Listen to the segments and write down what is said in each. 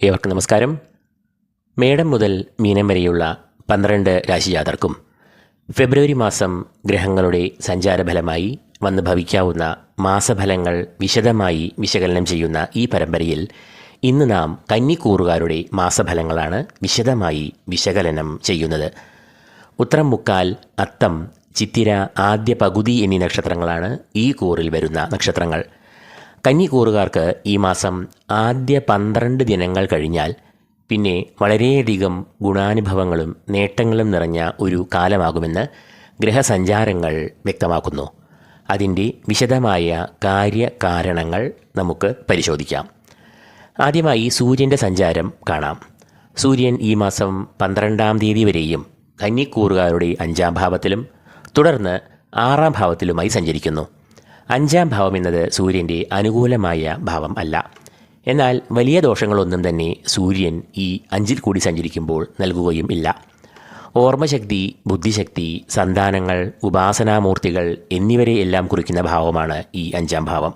ഏവർക്കും നമസ്കാരം. മേടം മുതൽ മീനം വരെയുള്ള പന്ത്രണ്ട് രാശിജാതർക്കും ഫെബ്രുവരി മാസം ഗ്രഹങ്ങളുടെ സഞ്ചാരഫലമായി വന്ന് ഭവിക്കാവുന്ന മാസഫലങ്ങൾ വിശദമായി വിശകലനം ചെയ്യുന്ന ഈ പരമ്പരയിൽ ഇന്ന് നാം കന്നിക്കൂറുകാരുടെ മാസഫലങ്ങളാണ് വിശദമായി വിശകലനം ചെയ്യുന്നത്. ഉത്തരം മുക്കാൽ അത്തം ചിത്തിര ആദ്യ പകുതി എന്നീ നക്ഷത്രങ്ങളാണ് ഈ കൂറിൽ വരുന്ന നക്ഷത്രങ്ങൾ. കന്നിക്കൂറുകാർക്ക് ഈ മാസം ആദ്യ പന്ത്രണ്ട് ദിനങ്ങൾ കഴിഞ്ഞാൽ പിന്നെ വളരെയധികം ഗുണാനുഭവങ്ങളും നേട്ടങ്ങളും നിറഞ്ഞ ഒരു കാലമാകുമെന്ന് ഗ്രഹസഞ്ചാരങ്ങൾ വ്യക്തമാക്കുന്നു. അതിന്റെ വിശദമായ കാര്യകാരണങ്ങൾ നമുക്ക് പരിശോധിക്കാം. ആദ്യമായി സൂര്യന്റെ സഞ്ചാരം കാണാം. സൂര്യൻ ഈ മാസം പന്ത്രണ്ടാം തീയതി വരെയും കന്നിക്കൂറുകാരുടെ അഞ്ചാം ഭാവത്തിലും തുടർന്ന് ആറാം ഭാവത്തിലുമായി സഞ്ചരിക്കുന്നു. അഞ്ചാം ഭാവം എന്നത് സൂര്യന്റെ അനുകൂലമായ ഭാവം അല്ല. എന്നാൽ വലിയ ദോഷങ്ങളൊന്നും തന്നെ സൂര്യൻ ഈ അഞ്ചിൽ കൂടി സഞ്ചരിക്കുമ്പോൾ നൽകുകയും ഇല്ല. ഓർമ്മശക്തി ബുദ്ധിശക്തി സന്താനങ്ങൾ ഉപാസനാമൂർത്തികൾ എന്നിവരെ എല്ലാം കുറിക്കുന്ന ഭാവമാണ് ഈ അഞ്ചാം ഭാവം.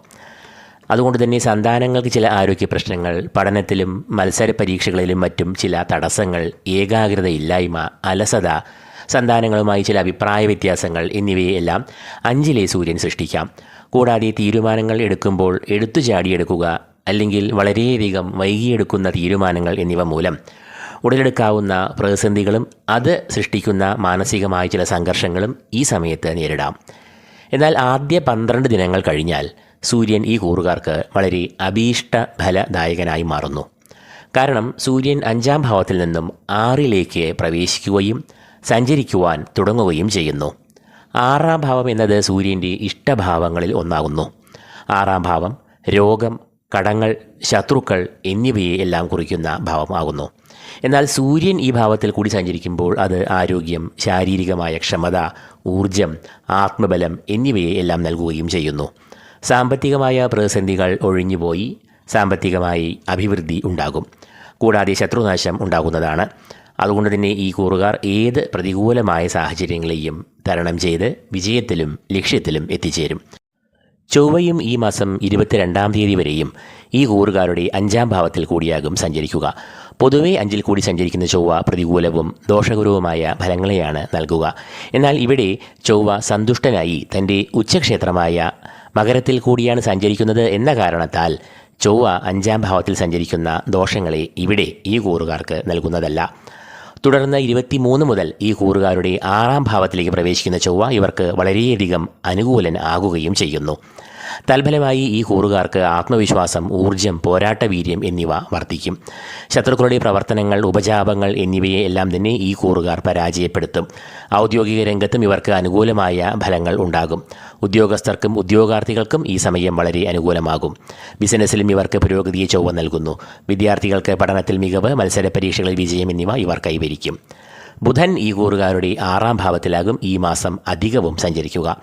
അതുകൊണ്ട് തന്നെ സന്താനങ്ങൾക്ക് ചില ആരോഗ്യ പ്രശ്നങ്ങൾ പഠനത്തിലും മത്സര പരീക്ഷകളിലും മറ്റും ചില തടസ്സങ്ങൾ ഏകാഗ്രതയില്ലായ്മ അലസത സന്താനങ്ങളുമായി ചില അഭിപ്രായ വ്യത്യാസങ്ങൾ എന്നിവയെല്ലാം അഞ്ചിലെ സൂര്യൻ സൃഷ്ടിക്കാം. കൂടാതെ തീരുമാനങ്ങൾ എടുക്കുമ്പോൾ എടുത്തു ചാടിയെടുക്കുക അല്ലെങ്കിൽ വളരെയധികം വൈകിയെടുക്കുന്ന തീരുമാനങ്ങൾ എന്നിവ മൂലം ഉടലെടുക്കാവുന്ന പ്രതിസന്ധികളും അത് സൃഷ്ടിക്കുന്ന മാനസികമായ ചില സംഘർഷങ്ങളും ഈ സമയത്ത് നേരിടാം. എന്നാൽ ആദ്യ പന്ത്രണ്ട് ദിനങ്ങൾ കഴിഞ്ഞാൽ സൂര്യൻ ഈ കൂറുകാർക്ക് വളരെ അഭീഷ്ട ഫലദായകനായി മാറുന്നു. കാരണം സൂര്യൻ അഞ്ചാം ഭാവത്തിൽ നിന്നും ആറിലേക്ക് പ്രവേശിക്കുകയും സഞ്ചരിക്കുവാൻ തുടങ്ങുകയും ചെയ്യുന്നു. ആറാം ഭാവം എന്നത് സൂര്യന്റെ ഇഷ്ടഭാവങ്ങളിൽ ഒന്നാകുന്നു. ആറാം ഭാവം രോഗം കടങ്ങൾ ശത്രുക്കൾ എന്നിവയെ എല്ലാം കുറിക്കുന്ന ഭാവമാകുന്നു എന്നാൽ സൂര്യൻ ഈ ഭാവത്തിൽ കൂടി സഞ്ചരിക്കുമ്പോൾ അത് ആരോഗ്യം ശാരീരികമായ ക്ഷമത ഊർജം ആത്മബലം എന്നിവയെ എല്ലാം നൽകുകയും ചെയ്യുന്നു. സാമ്പത്തികമായ പ്രതിസന്ധികൾ ഒഴിഞ്ഞുപോയി സാമ്പത്തികമായി അഭിവൃദ്ധി ഉണ്ടാകും. കൂടാതെ ശത്രുനാശം ഉണ്ടാകുന്നതാണ്. അതുകൊണ്ട് തന്നെ ഈ കൂറുകാർ ഏത് പ്രതികൂലമായ സാഹചര്യങ്ങളെയും തരണം ചെയ്ത് വിജയത്തിലും ലക്ഷ്യത്തിലും എത്തിച്ചേരും. ചൊവ്വയും ഈ മാസം ഇരുപത്തിരണ്ടാം തീയതി വരെയും ഈ കൂറുകാരുടെ അഞ്ചാം ഭാവത്തിൽ കൂടിയാകും സഞ്ചരിക്കുക. പൊതുവെ അഞ്ചിൽ കൂടി സഞ്ചരിക്കുന്ന ചൊവ്വ പ്രതികൂലവും ദോഷകരവുമായ ഫലങ്ങളെയാണ് നൽകുക. എന്നാൽ ഇവിടെ ചൊവ്വ സന്തുഷ്ടനായി തന്റെ ഉച്ചക്ഷേത്രമായ മകരത്തിൽ കൂടിയാണ് സഞ്ചരിക്കുന്നത് എന്ന കാരണത്താൽ ചൊവ്വ അഞ്ചാം ഭാവത്തിൽ സഞ്ചരിക്കുന്ന ദോഷങ്ങളെ ഇവിടെ ഈ കൂറുകാർക്ക് നൽകുന്നതല്ല. തുടർന്ന് ഇരുപത്തിമൂന്ന് മുതൽ ഈ കൂറുകാരുടെ ആറാം ഭാവത്തിലേക്ക് പ്രവേശിക്കുന്ന ചൊവ്വ ഇവർക്ക് വളരെയധികം അനുകൂലൻ ആകുകയും ചെയ്യുന്നു. തൽഫലമായി ഈ കൂറുകാർക്ക് ആത്മവിശ്വാസം ഊർജം പോരാട്ടവീര്യം എന്നിവ വർദ്ധിക്കും. ശത്രുക്കളുടെ പ്രവർത്തനങ്ങൾ ഉപജാപങ്ങൾ എന്നിവയെ എല്ലാം തന്നെ ഈ കൂറുകാർ പരാജയപ്പെടുത്തും. ഔദ്യോഗിക രംഗത്തും ഇവർക്ക് അനുകൂലമായ ഫലങ്ങൾ ഉണ്ടാകും. ഉദ്യോഗസ്ഥർക്കും ഉദ്യോഗാർത്ഥികൾക്കും ഈ സമയം വളരെ അനുകൂലമാകും. ബിസിനസ്സിലും ഇവർക്ക് പുരോഗതിയെ ചൊവ്വ നൽകുന്നു. വിദ്യാർത്ഥികൾക്ക് പഠനത്തിൽ മികവ് മത്സര പരീക്ഷകളിൽ വിജയം എന്നിവ ഇവർ കൈവരിക്കും. ബുധൻ ഈ കൂറുകാരുടെ ആറാം ഭാവത്തിലാകും. ഈ മാസം അധികവും സഞ്ചരിക്കുക.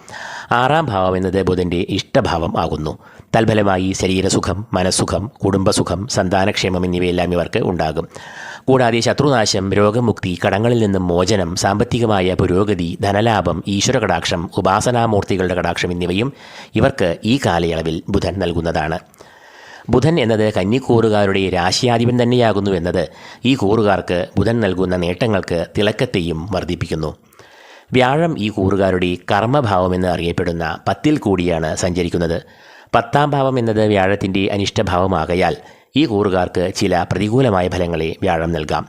ആറാം ഭാവം എന്നത് ബുധന്റെ ഇഷ്ടഭാവം ആകുന്നു. തൽഫലമായി ശരീരസുഖം മനസ്സുഖം കുടുംബസുഖം സന്താനക്ഷേമം എന്നിവയെല്ലാം ഇവർക്ക് ഉണ്ടാകും. കൂടാതെ ശത്രുനാശം രോഗമുക്തി കടങ്ങളിൽ നിന്നും മോചനം സാമ്പത്തികമായ പുരോഗതി ധനലാഭം ഈശ്വര കടാക്ഷം ഉപാസനാമൂർത്തികളുടെ കടാക്ഷം എന്നിവയും ഇവർക്ക് ഈ കാലയളവിൽ ബുധൻ നൽകുന്നതാണ്. ബുധൻ എന്നത് കന്നിക്കൂറുകാരുടെ രാശിയാധിപൻ തന്നെയാകുന്നു എന്നത് ഈ കൂറുകാർക്ക് ബുധൻ നൽകുന്ന നേട്ടങ്ങൾക്ക് തിളക്കത്തെയും വർദ്ധിപ്പിക്കുന്നു. വ്യാഴം ഈ കൂറുകാരുടെ കർമ്മഭാവമെന്ന് അറിയപ്പെടുന്ന പത്തിൽ കൂടിയാണ് സഞ്ചരിക്കുന്നത്. പത്താം ഭാവം എന്നത് വ്യാഴത്തിന്റെ അനിഷ്ടഭാവമാകയാൽ ഈ കൂറുകാർക്ക് ചില പ്രതികൂലമായ ഫലങ്ങളെ വ്യാഴം നൽകാം.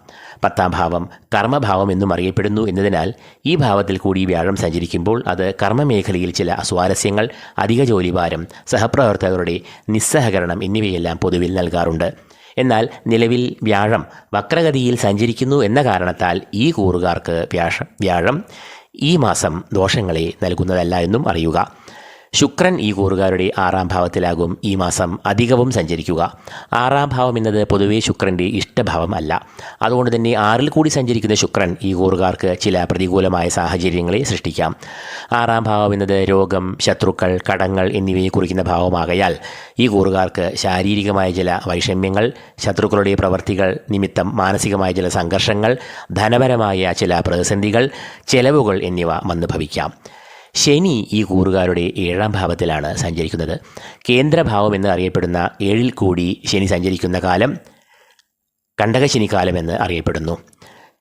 പത്താം ഭാവം കർമ്മഭാവം എന്നും അറിയപ്പെടുന്നു എന്നതിനാൽ ഈ ഭാവത്തിൽ കൂടി വ്യാഴം സഞ്ചരിക്കുമ്പോൾ അത് കർമ്മമേഖലയിൽ ചില അസ്വാരസ്യങ്ങൾ അധിക ജോലിഭാരം സഹപ്രവർത്തകരുടെ നിസ്സഹകരണം എന്നിവയെല്ലാം പൊതുവിൽ നൽകാറുണ്ട്. എന്നാൽ നിലവിൽ വ്യാഴം വക്രഗതിയിൽ സഞ്ചരിക്കുന്നു എന്ന കാരണത്താൽ ഈ കൂറുകാർക്ക് വ്യാഴം വ്യാഴം ഈ മാസം ദോഷങ്ങളെ നൽകുന്നതല്ല എന്നും അറിയുക. ശുക്രൻ ഈ കൂറുകാരുടെ ആറാം ഭാവത്തിലാകും. ഈ മാസം അധികവും സഞ്ചരിക്കുക. ആറാം ഭാവം എന്നത് പൊതുവേ ശുക്രന്റെ ഇഷ്ടഭാവം അല്ല. അതുകൊണ്ട് തന്നെ ആറിൽ കൂടി സഞ്ചരിക്കുന്ന ശുക്രൻ ഈ കൂറുകാർക്ക് ചില പ്രതികൂലമായ സാഹചര്യങ്ങളെ സൃഷ്ടിക്കാം. ആറാം ഭാവം എന്നത് രോഗം ശത്രുക്കൾ കടങ്ങൾ എന്നിവയെ കുറിക്കുന്ന ഭാവമാകയാൽ ഈ കൂറുകാർക്ക് ശാരീരികമായ ചില വൈഷമ്യങ്ങൾ ശത്രുക്കളുടെ പ്രവർത്തികൾ നിമിത്തം മാനസികമായ ചില സംഘർഷങ്ങൾ ധനപരമായ ചില പ്രതിസന്ധികൾ ചെലവുകൾ എന്നിവ വന്നു ഭവിക്കാം ശനി ഈ കൂറുകാരുടെ ഏഴാം ഭാവത്തിലാണ് സഞ്ചരിക്കുന്നത്. കേന്ദ്രഭാവം എന്ന് അറിയപ്പെടുന്ന ഏഴിൽ കൂടി ശനി സഞ്ചരിക്കുന്ന കാലം കണ്ടകശനിക്കാലമെന്ന് അറിയപ്പെടുന്നു.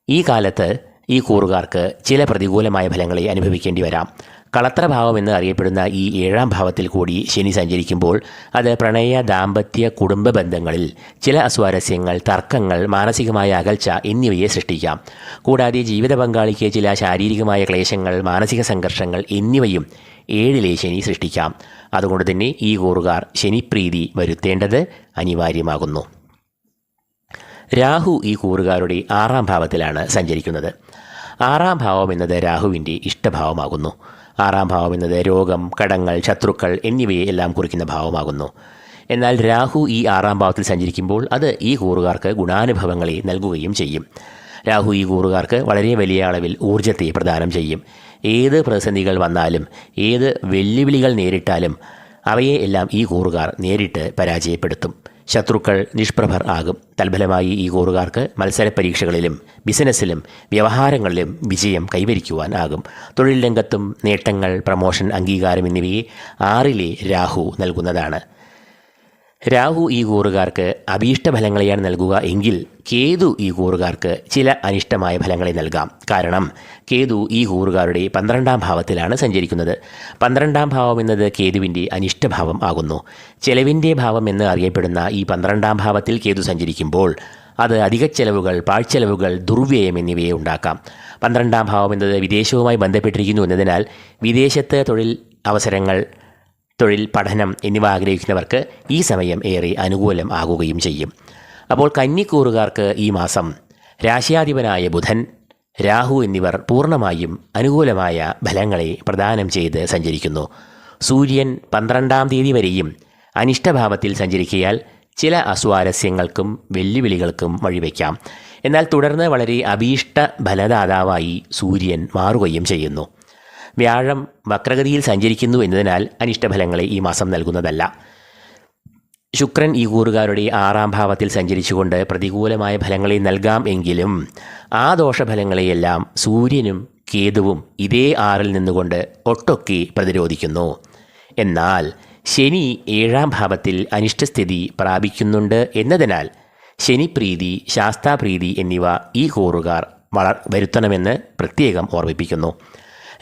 ഈ കാലത്ത് ഈ കൂറുകാർക്ക് ചില പ്രതികൂലമായ ഫലങ്ങളെ അനുഭവിക്കേണ്ടി വരാം. കളത്രഭാവം എന്ന് അറിയപ്പെടുന്ന ഈ ഏഴാം ഭാവത്തിൽ കൂടി ശനി സഞ്ചരിക്കുമ്പോൾ അത് പ്രണയ ദാമ്പത്യ കുടുംബ ബന്ധങ്ങളിൽ ചില അസ്വാരസ്യങ്ങൾ തർക്കങ്ങൾ മാനസികമായ അകൽച്ച എന്നിവയെ സൃഷ്ടിക്കാം. കൂടാതെ ജീവിത പങ്കാളിക്ക് ചില ശാരീരികമായ ക്ലേശങ്ങൾ മാനസിക സംഘർഷങ്ങൾ എന്നിവയും ഏഴിലെ ശനി സൃഷ്ടിക്കാം. അതുകൊണ്ട് തന്നെ ഈ കൂറുകാർ ശനിപ്രീതി വരുത്തേണ്ടത് അനിവാര്യമാകുന്നു. രാഹു ഈ കൂറുകാരുടെ ആറാം ഭാവത്തിലാണ് സഞ്ചരിക്കുന്നത്. ആറാം ഭാവം എന്നത് രാഹുവിന്റെ ഇഷ്ടഭാവമാകുന്നു. ആറാം ഭാവം എന്നത് രോഗം കടങ്ങൾ ശത്രുക്കൾ എന്നിവയെ എല്ലാം കുറിക്കുന്ന ഭാവമാകുന്നു. എന്നാൽ രാഹു ഈ ആറാം ഭാവത്തിൽ സഞ്ചരിക്കുമ്പോൾ അത് ഈ കൂറുകാർക്ക് ഗുണാനുഭവങ്ങളെ നൽകുകയും ചെയ്യും. രാഹു ഈ കൂറുകാർക്ക് വളരെ വലിയ അളവിൽ ഊർജത്തെ പ്രദാനം ചെയ്യും. ഏത് പ്രതിസന്ധികൾ വന്നാലും ഏത് വെല്ലുവിളികൾ നേരിട്ടാലും അവയെ എല്ലാം ഈ കൂറുകാർ നേരിട്ട് പരാജയപ്പെടുത്തും. ശത്രുക്കൾ നിഷ്പ്രഭർ ആകും. തൽഫലമായി ഈ കൂറുകാർക്ക് മത്സര പരീക്ഷകളിലും ബിസിനസ്സിലും വ്യവഹാരങ്ങളിലും വിജയം കൈവരിക്കുവാൻ ആകും. തൊഴിൽ രംഗത്തും നേട്ടങ്ങൾ പ്രമോഷൻ അംഗീകാരം എന്നിവയെ ആറിലെ രാഹു നൽകുന്നതാണ്. രാഹു ഈ കൂറുകാർക്ക് അഭീഷ്ട ഫലങ്ങളെയാണ് നൽകുക എങ്കിൽ കേതു ഈ കൂറുകാർക്ക് ചില അനിഷ്ടമായ ഫലങ്ങളെ നൽകാം. കാരണം കേതു ഈ കൂറുകാരുടെ പന്ത്രണ്ടാം ഭാവത്തിലാണ് സഞ്ചരിക്കുന്നത്. പന്ത്രണ്ടാം ഭാവം എന്നത് കേതുവിന്റെ അനിഷ്ടഭാവം ആകുന്നു. ചെലവിന്റെ ഭാവം എന്ന് അറിയപ്പെടുന്ന ഈ പന്ത്രണ്ടാം ഭാവത്തിൽ കേതു സഞ്ചരിക്കുമ്പോൾ അത് അധിക ചെലവുകൾ പാഴ്ചെലവുകൾ ദുർവ്യയം എന്നിവയെ ഉണ്ടാക്കാം. പന്ത്രണ്ടാം ഭാവം എന്നത് വിദേശവുമായി ബന്ധപ്പെട്ടിരിക്കുന്നു എന്നതിനാൽ വിദേശത്ത് തൊഴിൽ അവസരങ്ങൾ തൊഴിൽ പഠനം എന്നിവ ആഗ്രഹിക്കുന്നവർക്ക് ഈ സമയം ഏറെ അനുകൂലം ആകുകയും ചെയ്യും. അപ്പോൾ കന്നിക്കൂറുകാർക്ക് ഈ മാസം രാശിയാധിപനായ ബുധൻ രാഹു എന്നിവർ പൂർണമായും അനുകൂലമായ ഫലങ്ങളെ പ്രദാനം ചെയ്ത് സഞ്ചരിക്കുന്നു. സൂര്യൻ പന്ത്രണ്ടാം തീയതി വരെയും അനിഷ്ടഭാവത്തിൽ സഞ്ചരിക്കയാൽ ചില അസ്വാരസ്യങ്ങൾക്കും വെല്ലുവിളികൾക്കും വഴിവെക്കാം. എന്നാൽ തുടർന്ന് വളരെ അഭീഷ്ട ഫലദാതാവായി സൂര്യൻ മാറുകയും ചെയ്യുന്നു. വ്യാഴം വക്രഗതിയിൽ സഞ്ചരിക്കുന്നു എന്നതിനാൽ അനിഷ്ടഫലങ്ങളെ ഈ മാസം നൽകുന്നതല്ല. ശുക്രൻ ഈ കൂറുകാരുടെ ആറാം ഭാവത്തിൽ സഞ്ചരിച്ചുകൊണ്ട് പ്രതികൂലമായ ഫലങ്ങളെ നൽകാം എങ്കിലും ആ ദോഷഫലങ്ങളെയെല്ലാം സൂര്യനും കേതുവും ഇതേ ആറിൽ നിന്നുകൊണ്ട് ഒട്ടൊക്കെ പ്രതിരോധിക്കുന്നു. എന്നാൽ ശനി ഏഴാം ഭാവത്തിൽ അനിഷ്ടസ്ഥിതി പ്രാപിക്കുന്നുണ്ട് എന്നതിനാൽ ശനിപ്രീതി ശാസ്താപ്രീതി എന്നിവ ഈ കൂറുകാർ വളർ വരുത്തണമെന്ന് പ്രത്യേകം ഓർമ്മിപ്പിക്കുന്നു.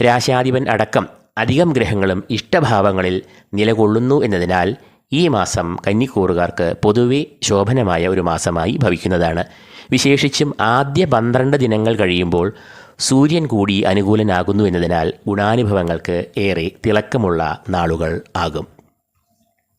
രാശാധിപൻ അടക്കം അധികം ഗ്രഹങ്ങളും ഇഷ്ടഭാവങ്ങളിൽ നിലകൊള്ളുന്നു എന്നതിനാൽ ഈ മാസം കന്നിക്കൂറുകാർക്ക് പൊതുവെ ശോഭനമായ ഒരു മാസമായി ഭവിക്കുന്നതാണ്. വിശേഷിച്ചും ആദ്യ പന്ത്രണ്ട് ദിനങ്ങൾ കഴിയുമ്പോൾ സൂര്യൻ കൂടി അനുകൂലനാകുന്നു എന്നതിനാൽ ഗുണാനുഭവങ്ങൾക്ക് ഏറെ തിളക്കമുള്ള നാളുകൾ ആകും.